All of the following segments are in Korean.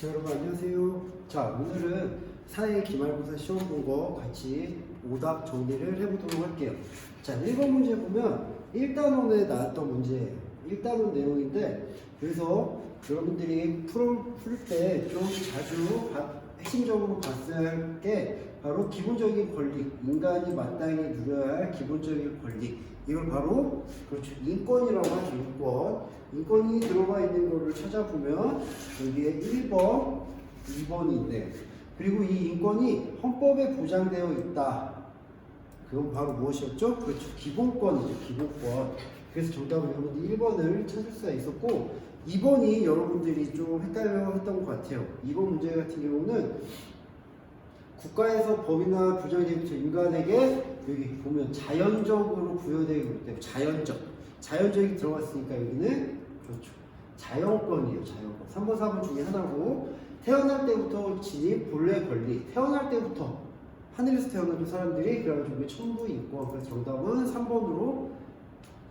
자, 여러분 안녕하세요. 자, 오늘은 사회 기말고사 시험 본 거 같이 오답 정리를 해보도록 할게요. 자, 1번 문제 보면 1단원에 나왔던 문제예요. 1단원 내용인데 그래서 여러분들이 풀 때 좀 자주 바- 핵심적으로 봤을 게 바로 기본적인 권리, 인간이 마땅히 누려야 할 기본적인 권리. 이걸 바로 그렇죠 인권이라고 하죠 인권. 인권이 들어가 있는 거를 찾아보면 여기에 1번, 2번이 있네요. 그리고 이 인권이 헌법에 보장되어 있다. 그건 바로 무엇이었죠? 그렇죠. 기본권이죠. 기본권. 그래서 정답은 여러분들 1번을 찾을 수가 있었고 2번이 여러분들이 좀 헷갈려 했던 것 같아요. 2번 문제 같은 경우는 국가에서 법이나 부정되부터 인간에게 여기 보면 자연적으로 부여되기 때문에 자연적. 자연적이 들어갔으니까 여기는 그렇죠. 자연권이에요 자연권. 3번 4번 중에 하나고 태어날 때부터 지닌 본래 권리 태어날 때부터 하늘에서 태어난 사람들이 그래가지고 천부 인권 그래서 정답은 3번으로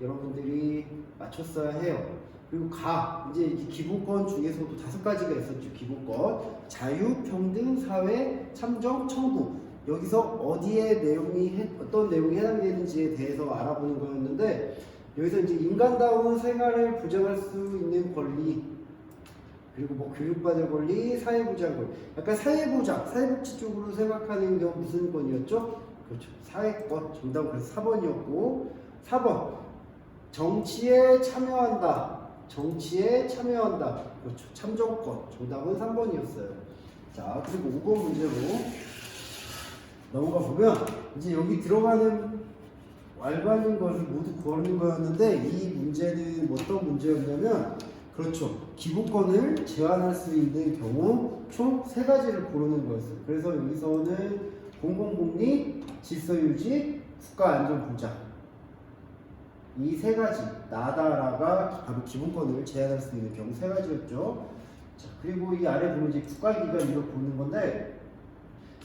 여러분들이 맞췄어야 해요 그리고 가 이제 이 기본권 중에서도 다섯 가지가 있었죠 기본권. 자유 평등 사회 참정 청구. 여기서 어디에 내용이 해- 어떤 내용이 해당되는지에 대해서 알아보는 거였는데 여기서 이제 인간다운 생활을 보장할 수 있는 권리 그리고 뭐 교육받을 권리 사회보장 권리. 약간 사회보장 사회복지 쪽으로 생각하는 게 무슨 권이었죠? 그렇죠. 사회권 정답은 그래서 4번이었고 4번. 정치에 참여한다 정치에 참여한다. 그렇죠. 참정권. 정답은 3번이었어요. 자, 그리고 5번 문제로 넘어가 보면 이제 여기 들어가는 왈가는 것을 모두 구하는 거였는데 이 문제는 어떤 문제였냐면 그렇죠. 기본권을 제한할 수 있는 경우 총 세 가지를 고르는 거였어요. 그래서 여기서는 공공복리, 질서유지, 국가안전보장 이 세 가지 나다라가 바로 기본권을 제한할 수 있는 경우 세 가지였죠. 자 그리고 이 아래 보면 이제 국가기관 이걸 보는 건데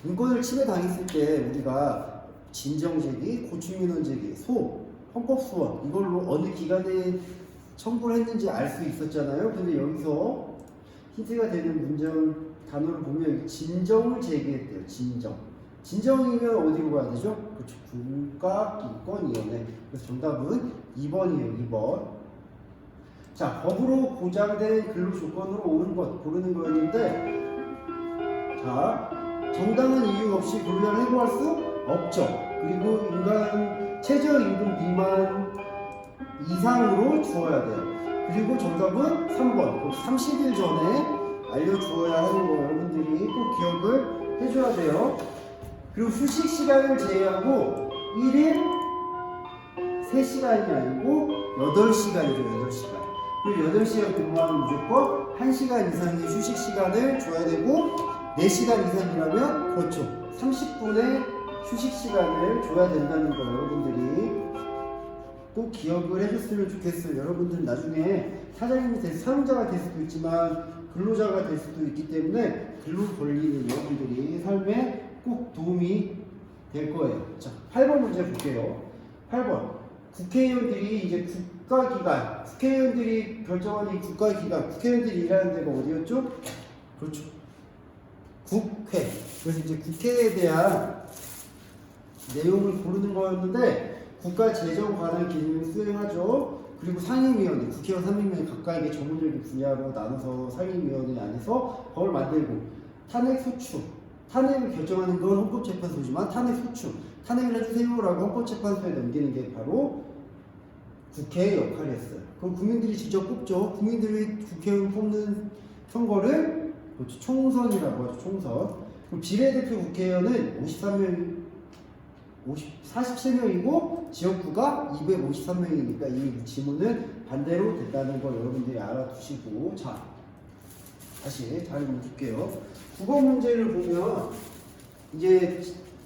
인권을 침해당했을 때 우리가 진정제기, 고충민원제기, 소, 헌법소원 이걸로 어느 기관에 청구를 했는지 알 수 있었잖아요. 근데 여기서 힌트가 되는 문장 단어를 보면 진정을 제기했대요. 진정. 진정이면 어디로 가야 되죠? 그렇죠. 국가인권위원회. 그래서 정답은 2번이에요. 2번. 자, 법으로 보장된 근로 조건으로 오는 것 고르는 거였는데 자, 정당한 이유 없이 근로를 해고할 수 없죠. 그리고 인간 최저임금 미만 이상으로 주어야 돼요. 그리고 정답은 3번. 30일 전에 알려주어야 하는 거 여러분들이 꼭 기억을 해줘야 돼요. 그리고 휴식 시간을 제외하고 1일 3시간이 아니고 8시간이죠, 8시간. 그리고 8시간 근무하면 무조건 1시간 이상의 휴식 시간을 줘야 되고 4시간 이상이라면 그렇죠. 30분의 휴식 시간을 줘야 된다는 거 여러분들이 꼭 기억을 해줬으면 좋겠어요. 여러분들은 나중에 사장님이 될 사용자가 될 수도 있지만 근로자가 될 수도 있기 때문에 근로 권리는 여러분들이 삶에 꼭 도움이 될 거예요. 자, 8번 문제 볼게요. 8번. 국회의원들이 이제 국가기관, 국회의원들이 결정하는 이 국가기관, 국회의원들이 일하는 데가 어디였죠? 그렇죠. 국회. 그래서 이제 국회에 대한 내용을 고르는 거였는데 국가 재정 관할 기능을 수행하죠. 그리고 상임위원회, 국회의원 300명이 각각의 전문적인 분야로 나눠서 상임위원회 안에서 법을 만들고 탄핵 소추, 탄핵을 결정하는 건 헌법재판소지만 탄핵 소추, 탄핵을 해주세요라고 헌법재판소에 넘기는 게 바로 국회의 역할이었어요. 그럼 국민들이 직접 뽑죠. 국민들이 국회의원 뽑는 선거를. 총선이라고 하죠. 총선. 그럼 비례대표 국회의원은 53명 50, 47명이고 지역구가 253명이니까 이 지문은 반대로 됐다는 걸 여러분들이 알아두시고 자 다시 다시 볼게요. 국어 문제를 보면 이제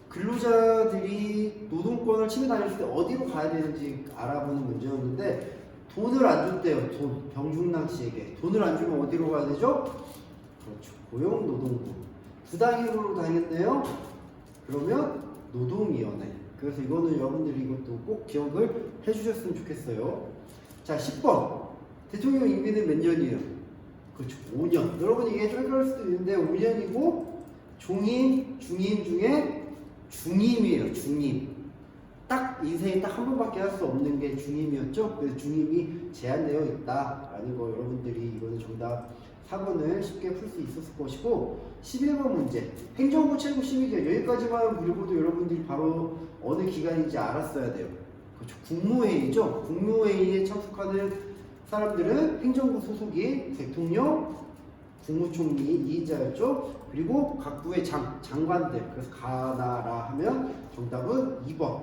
근로자들이 노동권을 침해 당했을 때 어디로 가야 되는지 알아보는 문제였는데 돈을 안 줬대요. 돈 병중랑 씨에게 돈을 안 주면 어디로 가야 되죠? 그렇죠. 고용노동부 부당이로 당했네요. 그러면 노동위원회. 그래서 이거는 여러분들이 이것도 꼭 기억을 해주셨으면 좋겠어요. 자, 10번. 대통령 임기는 몇 년이에요? 그렇죠. 5년. 여러분 이게 좀 헷갈릴 수도 있는데 5년이고 중임, 중임 중에 중임이에요. 중임. 딱 인생에 딱 한 번밖에 할 수 없는 게 중임이었죠. 그래서 중임이 제한되어 있다라는 거 여러분들이 이거는 정답 4번을 쉽게 풀 수 있었을 것이고 11번 문제 행정부 최고 심의기관 여기까지만 물어보도 여러분들이 바로 어느 기관인지 알았어야 돼요. 그렇죠. 국무회의죠. 국무회의에 참석하는 사람들은 행정부 소속이 대통령, 국무총리 2인자였죠. 그리고 각 부의 장, 장관들. 그래서 가나라 하면 정답은 2번.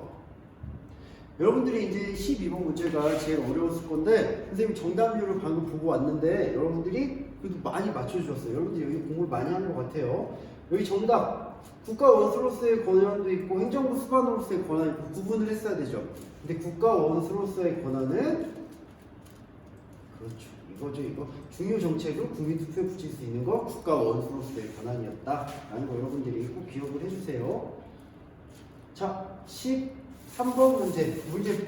여러분들이 이제 12번 문제가 제일 어려웠을 건데 선생님 정답률을 방금 보고 왔는데 여러분들이 그래도 많이 맞춰주셨어요. 여러분들이 여기 공부를 많이 한 것 같아요. 여기 정답 국가 원수로서의 권한도 있고 행정부 수반으로서의 권한이 있고 구분을 했어야 되죠. 근데 국가 원수로서의 권한은 그렇죠. 이거죠, 이거. 중요 정책을 국민 투표에 붙일 수 있는 거 국가 원수로서의 권한이었다라는 거 여러분들이 꼭 기억을 해주세요. 자, 13번 문제. 문제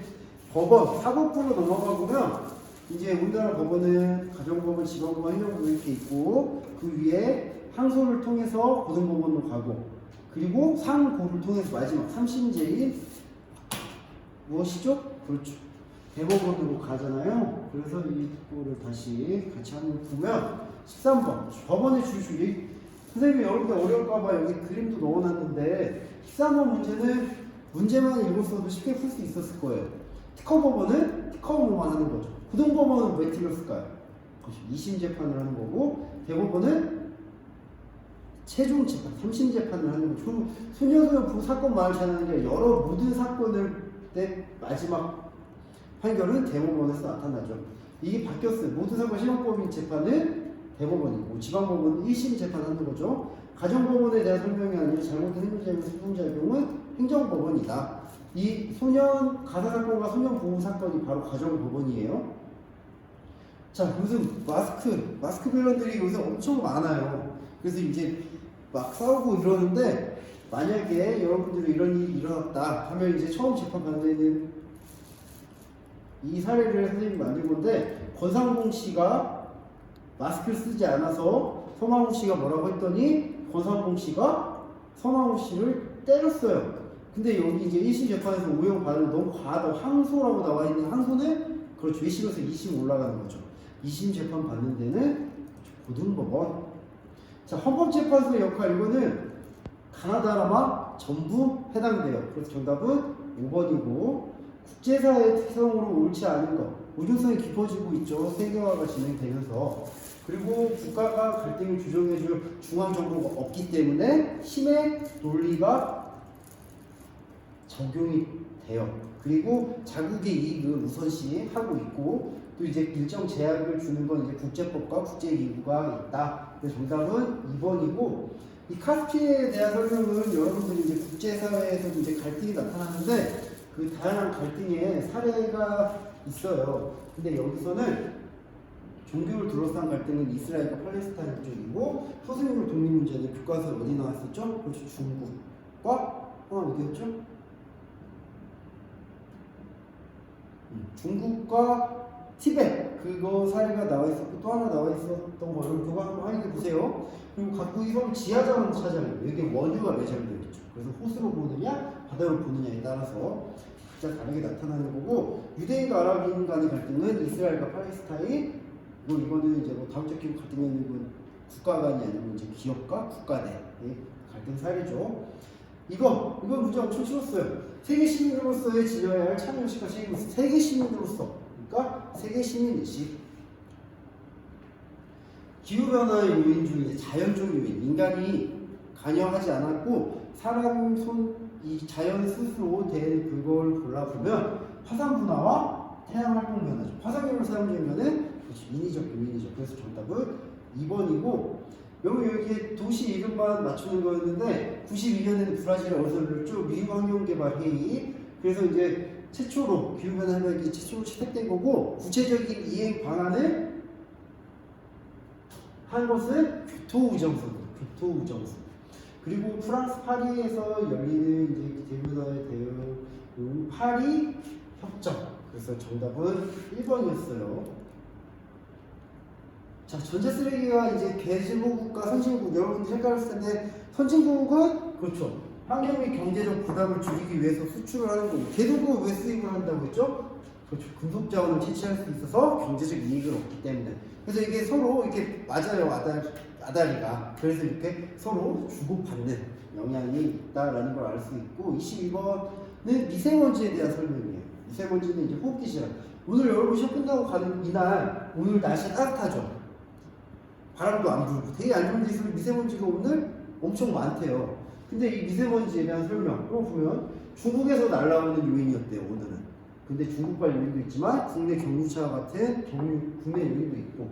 법원 사법부로 넘어가 보면 이제 우리나라 법원은 가정법원, 지방법원, 행정법원 이렇게 있고 그 위에 항소를 통해서 고등법원으로 가고 그리고 상고를 통해서 마지막 3심제인 무엇이죠? 그렇죠. 대법원으로 가잖아요. 그래서 이 거를 다시 같이 한번 보면 13번 법원의 주주 이 선생님이 여러분들 어려울까봐 여기 그림도 넣어놨는데 13번 문제는 문제만 읽었어도 쉽게 풀 수 있었을 거예요. 특허법원은 특허업무만 하는 거죠. 고등법원은 왜 틀렸을까요? 그렇죠. 2심 재판을 하는 거고 대법원은 최종 재판, 3심 재판을 하는 거죠. 소녀소녀 사건 말을 하는 게 여러 모든 사건을 때 마지막 판결은 대법원에서 나타나죠. 이게 바뀌었어요. 모든 사건 실형법인 재판은 대법원이고 지방법원은 1심 재판하는 거죠. 가정법원에 대한 설명이 아니라 잘못된 행위자의 소송작용은 행정법원이다. 이 소년 가사 사건과 소년 보호 사건이 바로 가정법원이에요. 자, 요즘 마스크, 마스크 빌런들이 요새 엄청 많아요. 그래서 이제 막 싸우고 이러는데 만약에 여러분들이 이런 일이 일어났다 하면 이제 처음 재판 받는 이 사례를 선생님이 만든 건데 권상봉 씨가 마스크를 쓰지 않아서 서마홍 씨가 뭐라고 했더니 권상봉 씨가 서마홍 씨를 때렸어요. 근데 여기 이제 1심 재판에서 오형 받으면 너무 과하다 항소라고 나와 있는 항소는 그렇죠 1심에서 2심 올라가는 거죠. 2심 재판 받는 데는 고등법원. 자 헌법재판소의 역할 이거는 가나다라마 전부 해당돼요. 그래서 정답은 5번이고 국제사회 특성으로 옳지 않은 것 우중성이 깊어지고 있죠. 세계화가 진행되면서 그리고 국가가 갈등을 조정해줄 중앙 정부가 없기 때문에 힘의 논리가 적용이 돼요. 그리고 자국의 이익을 우선시 하고 있고 또 이제 일정 제약을 주는 건 이제 국제법과 국제기구가 있다. 정답은 2번이고 이 카스피에 대한 설명은 여러분들이 이제 국제사회에서 이제 갈등이 나타나는데 그 다양한 갈등의 사례가 있어요. 근데 여기서는 종교를 둘러싼 갈등은 이스라엘과 팔레스타인 쪽이고 소수민족 독립 문제는 교과서에 어디 나왔었죠? 그렇죠 중국과 하나 어디였죠? 음, 중국과 티벳 그거 사례가 나와 있었고 또 하나 나와 있었던 거를 그거 한번 확인해 보세요. 그리고 각국 이성 지하자원 찾아요. 여기 원유가 매장되어 있죠. 그래서 호수로 보느냐 바다로 보느냐에 따라서 각자 다르게 나타나는 거고 유대인과 아랍인 간의 갈등은 이스라엘과 팔레스타인 그리고 이거는 이제 뭐 기후 갈등은 이건 국가 간이 아니고 이제 기업과 국가 내 갈등 사례죠. 이거 이거 문제 엄청 쉬웠어요. 세계 시민으로서의 지녀야 할 참여의식과 책임 세계 시민으로서 그러니까 세계 시민의식 기후변화의 요인 중에 자연적 요인 인간이 관여하지 않았고 사람 손 이 자연 스스로 된 그걸 골라보면 화산 분화와 태양 활동 변화죠. 화산경을 사용되면은. 인위적 요인이죠. 그래서 정답은 2번이고 여기 이렇게 도시 이름만 맞추는 거였는데 92년에는 브라질 어선을 쭉 미국 환경개발 회의 그래서 이제 최초로 기후변화 해결이 최초로 채택된 거고 구체적인 이행 방안을 한 것은 교토우정선 교토우정선. 그리고 프랑스 파리에서 열리는 이제 기후변화에 대응 파리 협정. 그래서 정답은 1번이었어요. 자, 전자 쓰레기가 이제 개진국과 선진국 여러분들 헷갈렸을 텐데 선진국은? 그렇죠. 환경 및 경제적 부담을 줄이기 위해서 수출을 하는 거고 개도국 왜 수입을 한다고 했죠? 그렇죠. 금속 자원을 채취할 수 있어서 경제적 이익을 얻기 때문에. 그래서 이게 서로 이렇게 맞아요. 아다, 아다리가. 그래서 이렇게 서로 주고받는 영향이 있다라는 걸 알 수 있고 22번은 미세먼지에 대한 설명이에요. 미세먼지는 이제 호흡기 질환. 오늘 여러분 시험 끝나고 가는 이날 오늘 날씨 따뜻하죠. 바람도 안 불고 되게 안 좋은 데서 미세먼지가 오늘 엄청 많대요. 근데 이 미세먼지에 대한 설명 또 보면 중국에서 날라오는 요인이었대요 오늘은. 근데 중국발 요인도 있지만 국내 경유차 같은 경유 국내 요인도 있고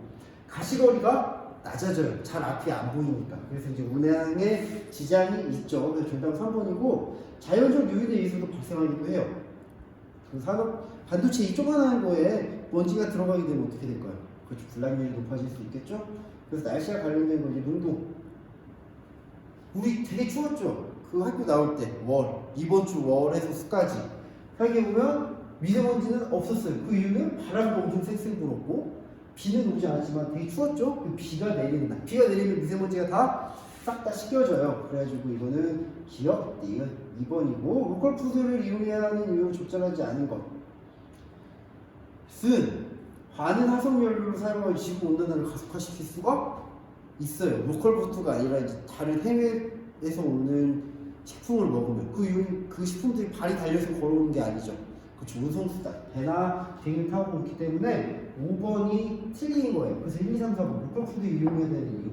가시거리가 낮아져요. 잘 앞이 안 보이니까. 그래서 이제 운행에 지장이 있죠. 그래서 정답 3번이고 자연적 요인에 의해서도 발생하기도 해요. 그 산업 반도체 이 조그만한 거에 먼지가 들어가게 되면 어떻게 될까요? 그렇죠. 불량률이 높아질 수 있겠죠. 그래서 날씨와 관련된 거 이제 농도. 우리 되게 추웠죠. 그 학교 나올 때 월, 이번 주 월에서 수까지 하게 보면 미세먼지는 없었어요. 그 이유는 바람도 엄청 쌩쌩 불었고 비는 오지 않았지만 되게 추웠죠. 그 비가 내린다. 비가 내리면 미세먼지가 다 싹다 씻겨져요. 그래가지고 이거는 기억 니은 2번이고 로컬 푸드를 이용해야 하는 이유를 적절하지 않은 것. 쓴 반은 화석연료를 사용하여 지구 온난화를 가속화시킬 수가 있어요. 로컬 푸드가 아니라 이제 다른 해외에서 오는 식품을 먹으면 그, 유- 그 식품들이 발이 달려서 걸어오는 게 아니죠. 그렇죠. 운송수다. 배나 비행기 타고 있기 때문에 5번이 틀린 거예요. 그래서 1, 2, 3, 4번 로컬 푸드 이용해야 되는 이유.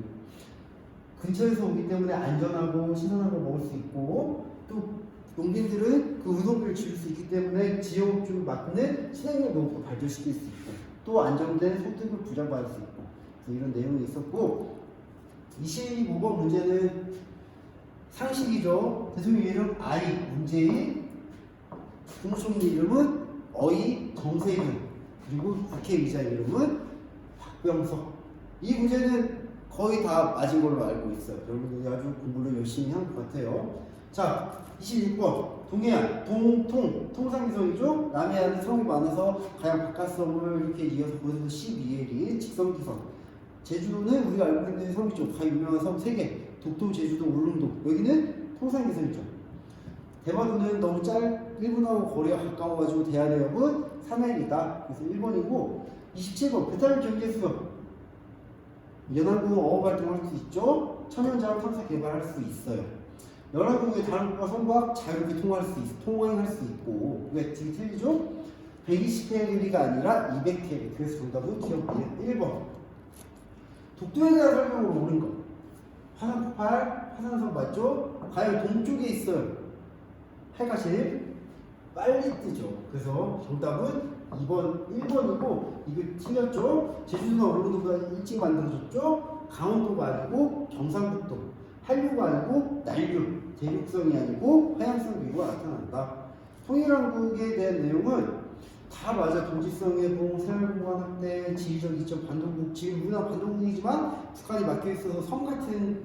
근처에서 오기 때문에 안전하고 신선한 걸 먹을 수 있고 또 농민들은 그 운송비를 지을 수 있기 때문에 지역을 맡는 친환경 농업을 발전시킬 수 있고 또 안정된 소득을 부담받을 수 있고 이런 내용이 있었고 25번 문제는 상식이죠. 대통령 이름 아이 문재인 국무총리 이름은 어이 정세균 그리고 국회의장 이름은 박병석 이 문제는 거의 다 맞은 걸로 알고 있어요. 여러분들이 아주 공부를 열심히 한 것 같아요. 자, 26번 동해안 동통 통상기성이죠. 남해안은 성이 많아서 가양 바깥섬을 이렇게 이어서 거기서 12일이 직선기성. 제주는 우리가 알고 있는 섬이죠. 가장 유명한 섬 3개. 독도, 제주도, 울릉도. 여기는 통상기성이죠. 대마도는 너무 짧, 일본하고 거리가 가까워가지고 대한해협은 3일이다. 그래서 1번이고 27번 배탈 경계수업. 연안군 어업 활동할 수 있죠. 천연자원 탐사 개발할 수 있어요. 연안국의 다른 국가 선박 자유롭게 통할 수 있, 통행할 수 있고 왜 되게 틀리죠? 120캐리가 아니라 200캐리. 그래서 정답은 기억해요. 1번. 독도에 대한 설명을 모르는 거. 화산 폭발, 화산성 맞죠? 과연 동쪽에 있어요. 해가 제일 빨리 뜨죠. 그래서 정답은 2번, 1번이고 이거 틀렸죠? 제주도나 울릉도가 일찍 만들어졌죠? 강원도가 아니고 경상북도 한류가 아니고 난류 대륙성이 아니고 하향성 기후가 나타난다. 통일왕국에 대한 내용은 다 맞아. 동지성 해봉, 생활공간 확대, 지리적 이점, 반동국. 지금 우리나라 반동국이지만 북한이 막혀 있어서 섬 같은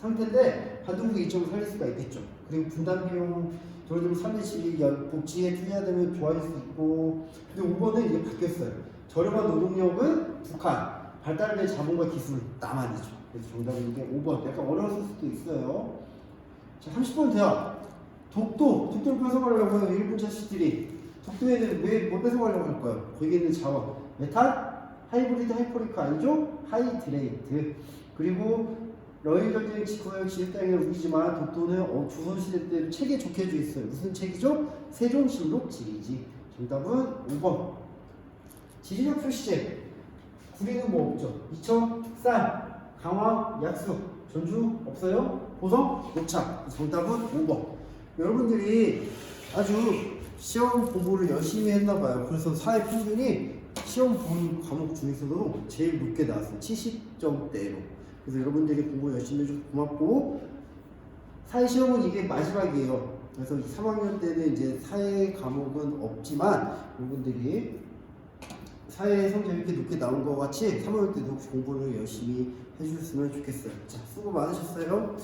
상태인데 반동국 이점을 살릴 수가 있겠죠. 그리고 분담 비용, 예를 들면 3대 7이 복지에 투자되면 좋아질 수 있고 근데 5번은 이제 바뀌었어요. 저렴한 노동력은 북한, 발달된 자본과 기술 남한이죠. 그래서 정답은 이게 5번. 약간 어려웠을 수도 있어요. 자, 30번 대학. 독도, 독도를 해요. 일본 자식들이. 독도에는 왜, 뭐 뺏어가려고 할까요? 거기에 있는 자원. 메탈, 하이브리드, 하이퍼리크 아니죠? 하이드레이트. 그리고 러일 전쟁 직후에 지휘 땅에 우리지만 독도는 어, 조선시대 때는 책에 적혀져 있어요. 무슨 책이죠? 세종실록 지리지. 정답은 5번. 지리적 표시제. 구리는 뭐 없죠? 이천, 쌀, 강화, 약수, 전주 없어요? 보성, 녹차. 정답은 5번. 여러분들이 아주 시험 공부를 열심히 했나 봐요. 그래서 사회 평균이 시험 본 과목 중에서도 제일 높게 나왔어요. 70점대로. 그래서 여러분들이 공부 열심히 해줘서 고맙고 사회 시험은 이게 마지막이에요. 그래서 3학년 때는 이제 사회 과목은 없지만 여러분들이 사회 성적 이렇게 높게 나온 것 같이 3학년 때도 공부를 열심히 해주셨으면 좋겠어요. 자, 수고 많으셨어요.